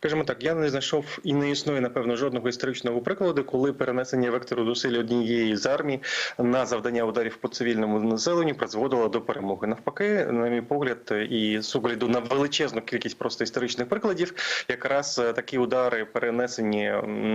Скажімо так, я не знайшов і не існує напевно жодного історичного прикладу, коли перенесення вектору зусиль однієї з армій на завдання ударів по цивільному населенню призводило до перемоги. Навпаки, на мій погляд, і з огляду на величезну кількість просто історичних прикладів, якраз е, такі удари, перенесені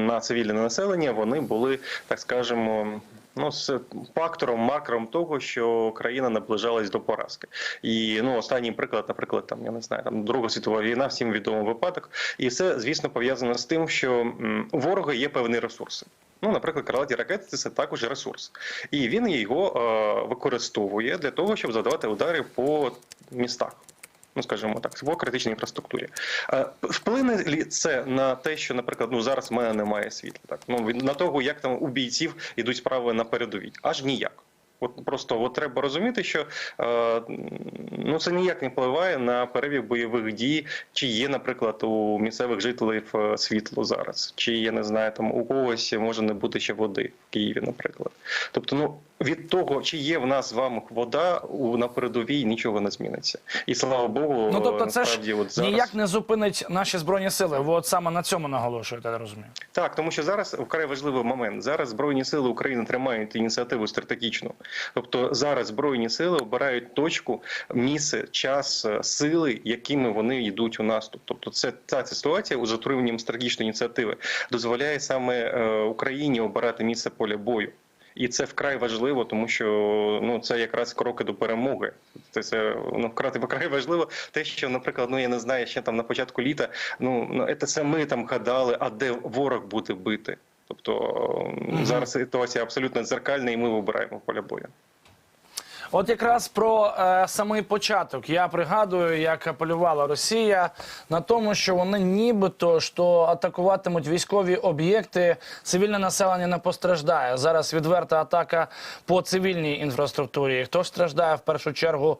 на цивільне населення, вони були так скажемо. Ну, з фактором, маркером того, що країна наближалась до поразки, і ну останній приклад, наприклад, там я не знаю, там Друга світова війна, всім відомий випадок, і це звісно пов'язано з тим, що у ворога є певні ресурси. Ну, наприклад, крилаті ракети це також ресурс, і він його е, використовує для того, щоб завдавати удари по містах. Ну, скажімо так, по критичній інфраструктурі. Е, Вплине лі це на те, що, наприклад, ну зараз в мене немає світла. Так ну на того, як там у бійців ідуть справи на передовій, аж ніяк. От просто от треба розуміти, що е, ну це ніяк не впливає на перебіг бойових дій, чи є, наприклад, у місцевих жителів е, світло зараз, чи я не знаю, там у когось може не бути ще води в Києві, наприклад. Тобто, ну від того, чи є в нас з вами вода у на передовій, нічого не зміниться. І слава Богу, Ну тобто, це ж от зараз... ніяк не зупинить наші збройні сили. Ви от саме на цьому наголошуєте, я розумію. Так, тому що зараз вкрай важливий момент. Зараз збройні сили України тримають ініціативу стратегічну. Тобто зараз збройні сили обирають точку, місце, час, сили, якими вони йдуть у наступ. Тобто, це ця ситуація у затриманням стратегічної ініціативи дозволяє саме е, Україні обирати місце поля бою. І це вкрай важливо, тому що ну це якраз кроки до перемоги. Це, це ну вкрай вкрай важливо. Те, що, наприклад, ну я не знаю, ще там на початку літа. Ну ну це ми там гадали, а де ворог буде бити. Тобто зараз ситуація абсолютно дзеркальна, і ми вибираємо поля бою. От якраз про е, самий початок я пригадую, як апелювала Росія на тому, що вони нібито що атакуватимуть військові об'єкти, цивільне населення не постраждає. Зараз відверта атака по цивільній інфраструктурі. Хто страждає в першу чергу?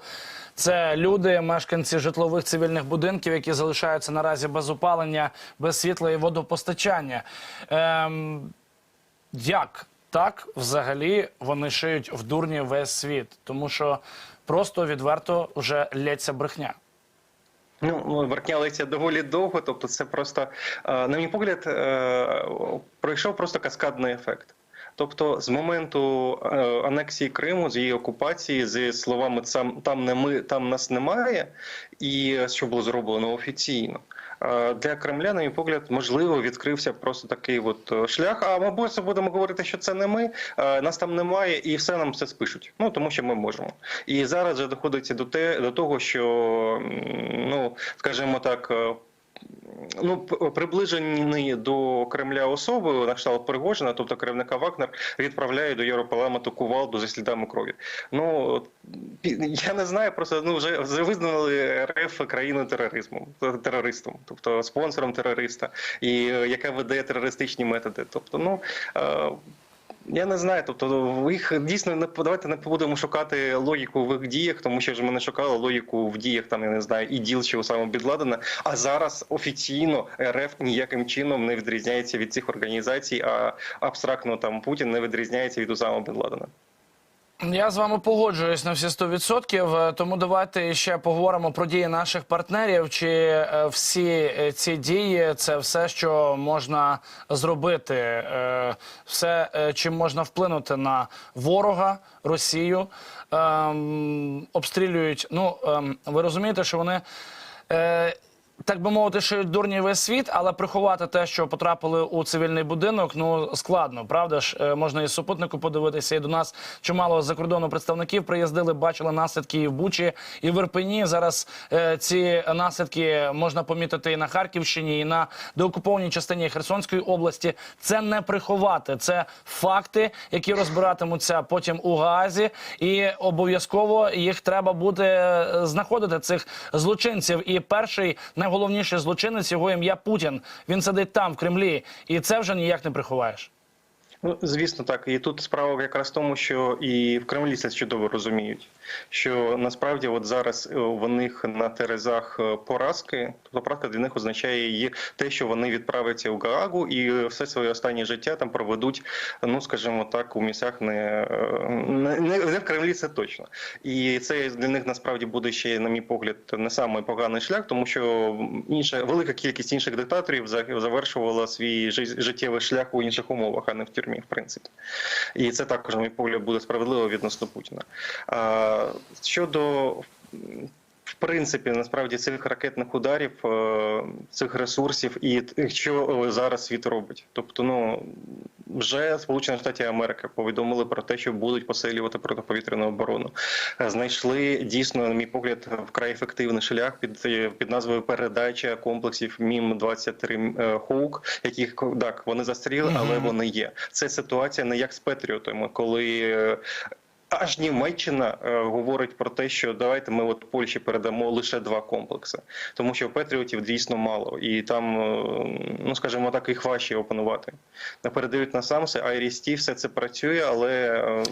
Це люди, мешканці житлових цивільних будинків, які залишаються наразі без опалення, без світла і водопостачання. Ем, як так взагалі вони шиють в дурні весь світ? Тому що просто відверто вже лється брехня. Ну, ну, верхня доволі довго, тобто це просто, е, на мій погляд, е, пройшов просто каскадний ефект. Тобто, з моменту е, анексії Криму, з її окупації, з словами там не ми, там нас немає, і що було зроблено офіційно. Е, Для Кремля, на мій погляд, можливо, відкрився просто такий от е, шлях. А ми просто будемо говорити, що це не ми, е, нас там немає, і все нам це спишуть. Ну тому що ми можемо. І зараз вже доходиться до те до того, що ну скажімо так. Е, Ну, приближені до Кремля особи на кшталт Пригожина, тобто керівника Вагнер, відправляють до Європарламенту кувалду за слідами крові. Ну я не знаю, просто ну вже, визнали РФ країною тероризмом, терористом, тобто спонсором терориста, і е, яка веде терористичні методи. Тобто, ну. Я не знаю, тобто їх дійсно не давайте не будемо шукати логіку в їх діях, тому що ж ми не шукали логіку в діях там, я не знаю, іділ чи у самого Бідладена. А зараз офіційно РФ ніяким чином не відрізняється від цих організацій, а абстрактно там Путін не відрізняється від Усама Бідладена. Я з вами погоджуюсь на всі 100%, е, тому давайте ще поговоримо про дії наших партнерів. Чи е, всі е, ці дії це все, що можна зробити, все, чим можна вплинути на ворога, Росію, Ем, обстрілюють. Ну ем, ви розумієте, що вони. Так би мовити, шиють дурні весь світ, але приховати те, що потрапили у цивільний будинок, ну складно, правда ж? Е, Можна і супутнику подивитися. І до нас чимало закордонних представників приїздили, бачили наслідки і в Бучі, і в Ірпені. Зараз е, ці наслідки можна помітити і на Харківщині, і на деокупованій частині Херсонської області. Це не приховати, це факти, які розбиратимуться потім у Гаазі, і обов'язково їх треба буде е, знаходити цих злочинців. І перший найголовніший злочинець його ім'я Путін. Він сидить там в Кремлі, і це вже ніяк не приховаєш. Ну, звісно, так. І тут справа якраз в тому, що і в Кремлі це чудово розуміють. Що насправді, от зараз е, в них на терезах е, поразки, тобто поразка для них означає її те, що вони відправляться у Гаагу і все своє останнє життя там проведуть, ну скажімо так, у місцях не, е, не, не в Кремлі, це точно. І це для них насправді буде ще, на мій погляд, не самий поганий шлях, тому що інша велика кількість інших диктаторів завершувала свій життєвий шлях у інших умовах, а не в тюрмі, в принципі. І це також, на мій погляд, буде справедливо відносно Путіна. Щодо в принципі, насправді цих ракетних ударів, е, цих ресурсів, і що е, зараз світ робить. Тобто, ну вже Сполучені Штати Америки повідомили про те, що будуть посилювати протиповітряну оборону. Е, Знайшли дійсно, на мій погляд, вкрай ефективний шлях під, під назвою передача комплексів Мім 23 Хоук, яких так вони застріли, але вони є. Це ситуація не як з Петріотами, коли. Аж Німеччина е, говорить про те, що давайте ми от Польщі передамо лише два комплекси, тому що патріотів дійсно мало, і там, е, ну скажімо так, їх важче опанувати. Передають на самси, IRIS-T, все це працює, але е,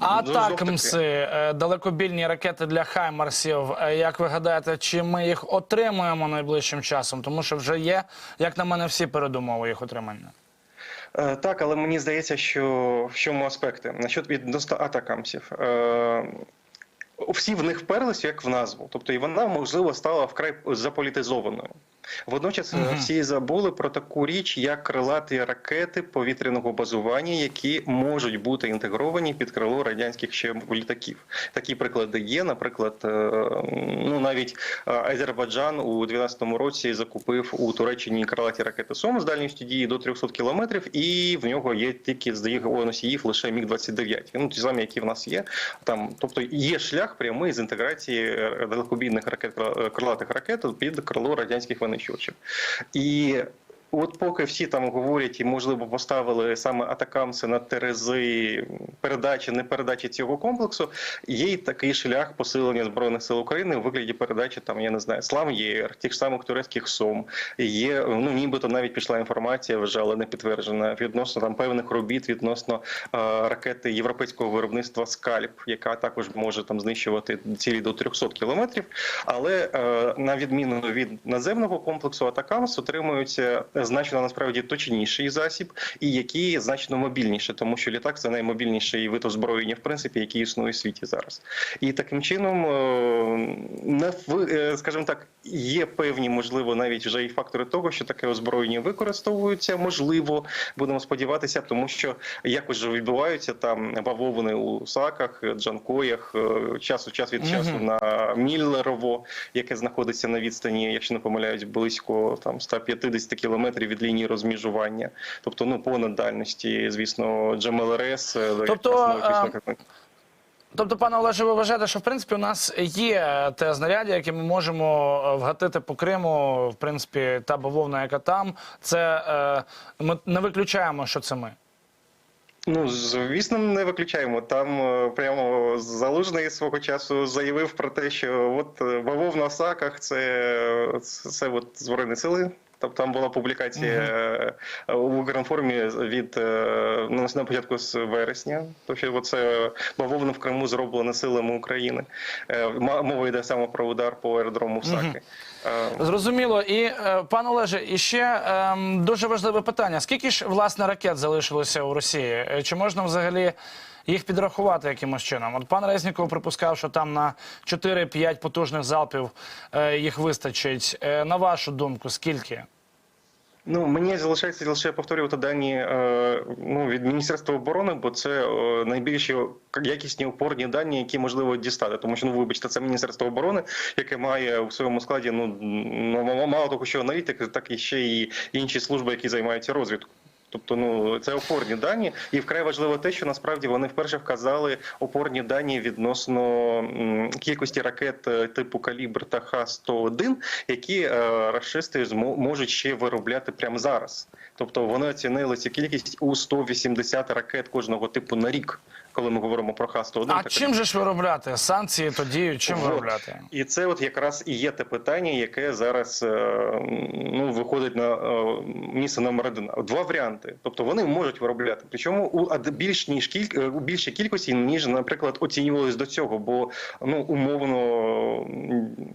А ну, е, далекобільні ракети для Хаймарсів. е, Як ви гадаєте, чи ми їх отримуємо найближчим часом? Тому що вже є, як на мене, всі передумови їх отримання. Е, Так, але мені здається, що в чому аспекти? Насчет відносно атакамсів. Е, Всі в них вперлися як в назву, тобто і вона можливо стала вкрай заполітизованою. Водночас Мгм. всі забули про таку річ, як крилаті ракети повітряного базування, які можуть бути інтегровані під крило радянських ще літаків. Такі приклади є. Наприклад, е, ну навіть е, Азербайджан у 2012 році закупив у Туреччині крилаті ракети Сом з дальністю дії до 300 кілометрів, і в нього є тільки з носіїв лише міг 29 Ну ті самі, які в нас є. Там, тобто, є шлях прямий з інтеграції далекобійних ракет крилатих ракет під крило радянських винищувачів. І От поки всі там говорять і можливо поставили саме атакамси на терези передачі, не передачі цього комплексу, є й такий шлях посилення збройних сил України у вигляді передачі там, я не знаю, слав ЄР, тих самих турецьких сом. Є ну нібито навіть пішла інформація, вже але не підтверджена відносно там певних робіт відносно е, ракети європейського виробництва Скальп, яка також може там знищувати цілі до 300 кілометрів. Але е, на відміну від наземного комплексу Атакамс отримується значно насправді точніший засіб, і який значно мобільніше, тому що літак це наймобільніший вид озброєння, в принципі, який існує в світі зараз. І таким чином, не е, скажімо так, є певні, можливо, навіть вже і фактори того, що таке озброєння використовується, можливо, будемо сподіватися, тому що якось же відбуваються там бавовни у саках, джанкоях, е, час у час від часу на Міллерово, яке знаходиться на відстані, якщо не помиляюсь, близько там 150 кілометрів від лінії розміжування, тобто ну понад дальності, звісно, GMLRS, е, Тобто, якраз, Тобто, пане Олеже, ви вважаєте, що в принципі у нас є те знаряддя, яке ми можемо е, вгатити по Криму, в принципі, та бавовна, яка там, це е, ми не виключаємо, що це ми. Ну, звісно, не виключаємо. Там е, прямо залужний свого часу заявив про те, що от е, бавовна в саках це, це, це от збройні сили. Тобто там була публікація е, у Укрінформі від е, ну, на початку з вересня. Тобто це бавовна в Криму зроблена силами України. Е, Мова йде саме про удар по аеродрому в Саки. Е, Зрозуміло. І е, пане Олеже, і ще ем, дуже важливе питання: скільки ж власне ракет залишилося у Росії? Е, Чи можна взагалі їх підрахувати якимось чином? От пан Резніков припускав, що там на 4-5 потужних залпів е, їх вистачить. Е, на вашу думку, скільки? Ну мені залишається лише повторювати дані е, ну від міністерства оборони, бо це найбільші якісні опорні дані, які можливо дістати. Тому що ну вибачте, це міністерство оборони, яке має у своєму складі ну мало того, що аналітики, так і ще і інші служби, які займаються розвідкою. Тобто, ну це опорні дані, і вкрай важливо те, що насправді вони вперше вказали опорні дані відносно кількості ракет е, типу калібр та Х-101, які е, рашисти змо- можуть ще виробляти прямо зараз. Тобто вони оцінили цю кількість у 180 ракет кожного типу на рік. Коли ми говоримо про Х-101. А так чим же ж виробляти? Санкції то діють, чим От. виробляти? І це от якраз і є те питання, яке зараз е, ну, виходить на е, місце номер один. Два варіанти. Тобто вони можуть виробляти. Причому у більш ніж кіль... е, у більшій кількості, ніж, наприклад, оцінювалось до цього, бо ну умовно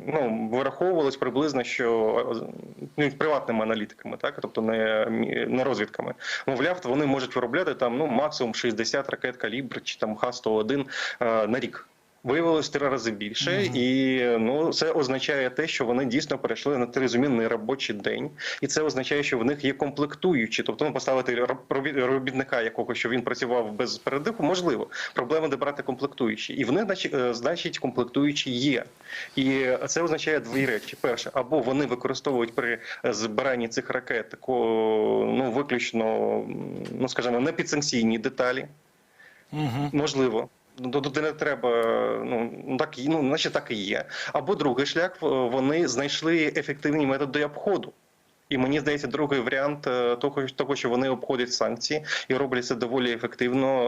ну, вираховувалось приблизно, що ну, приватними аналітиками, так тобто не, не розвідками. Мовляв, вони можуть виробляти там ну максимум 60 ракет калібр чи там Х-101 е, на рік. Виявилось три рази більше, і ну це означає те, що вони дійсно перейшли на тризмінний робочий день, і це означає, що в них є комплектуючі. Тобто ну, поставити роб- робітника, якого що він працював без передиху, можливо. Проблема де брати комплектуючі, і в них значить, е, значить комплектуючі є. І це означає дві речі: перше, або вони використовують при збиранні цих ракет ну виключно, ну скажімо, не підсанкційні деталі. Угу. Можливо. Ну, Туди не треба, ну ну, так ну, наче так і є. Або другий шлях вони знайшли ефективні методи обходу. І мені здається, другий варіант е, того, того, що вони обходять санкції і роблять це доволі ефективно.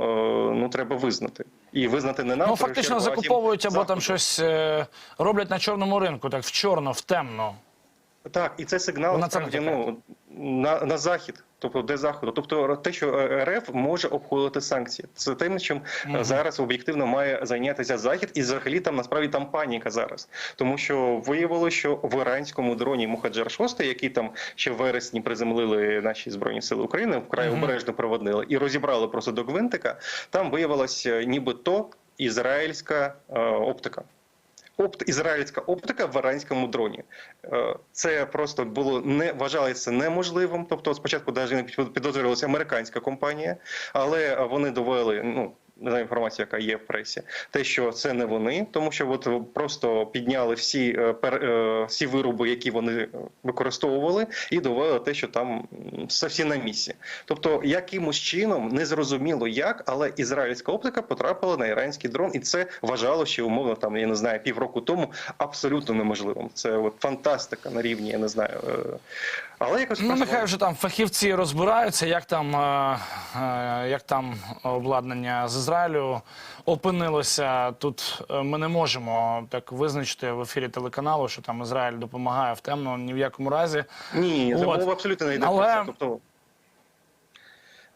е, Ну треба визнати і визнати не нам. Ну фактично закуповують або там щось е, роблять на чорному ринку, так в чорно, в темно. Так, і це сигнал Вона це насправді натякає. ну на, на захід, тобто де заходу. Тобто те, що е, РФ може обходити санкції, це тим, чим е, зараз об'єктивно має зайнятися захід, і взагалі там насправді там паніка зараз, тому що виявилося, що в іранському дроні Мухаджар 6 який там ще в вересні приземлили наші збройні сили України, вкрай обережно проводили і розібрали просто до гвинтика. Там виявилася нібито ізраїльська е, оптика. Опт ізраїльська оптика в іранському дроні. Е, Це просто було не вважалося неможливим. Тобто, спочатку навіть підозрювалася американська компанія, але вони довели ну. Не знаю інформацію, яка є в пресі, те, що це не вони, тому що от просто підняли всі е, е, всі вироби, які вони використовували, і довели те, що там все всі на місці. Тобто, якимось чином незрозуміло як, але ізраїльська оптика потрапила на іранський дрон, і це вважало ще умовно там, я не знаю, півроку тому абсолютно неможливим. Це от фантастика на рівні, я не знаю. е, Але якось Ну, нехай вже там фахівці розбираються, як там, як там обладнання з Ізраїлю опинилося. Тут е, ми не можемо так визначити в ефірі телеканалу, що там Ізраїль допомагає в темно ні в якому разі. Ні, це мова абсолютно не йде Але- Тобто,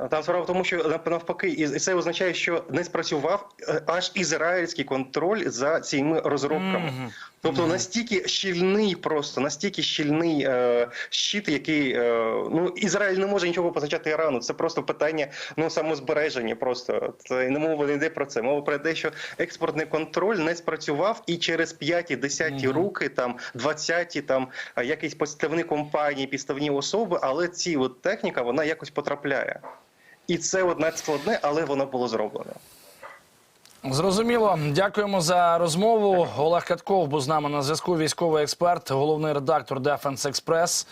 там справа в тому, що навпаки, і це означає, що не спрацював е, аж ізраїльський контроль за цими розробками. Мгм. Тобто настільки щільний, просто настільки щільний е, щит, який е, ну Ізраїль не може нічого позначати Ірану. Це просто питання ну самозбереження. Просто це не мова не йде про це. Мова про те, що експортний контроль не спрацював, і через 5-10 руки, там 20 там е, якісь підставні компанії, підставні особи, але ці от техніка вона якось потрапляє. І це от надскладне, але воно було зроблено. Зрозуміло. Дякуємо за розмову. Олег Катков був з нами на зв'язку. Військовий експерт, головний редактор Defense Express.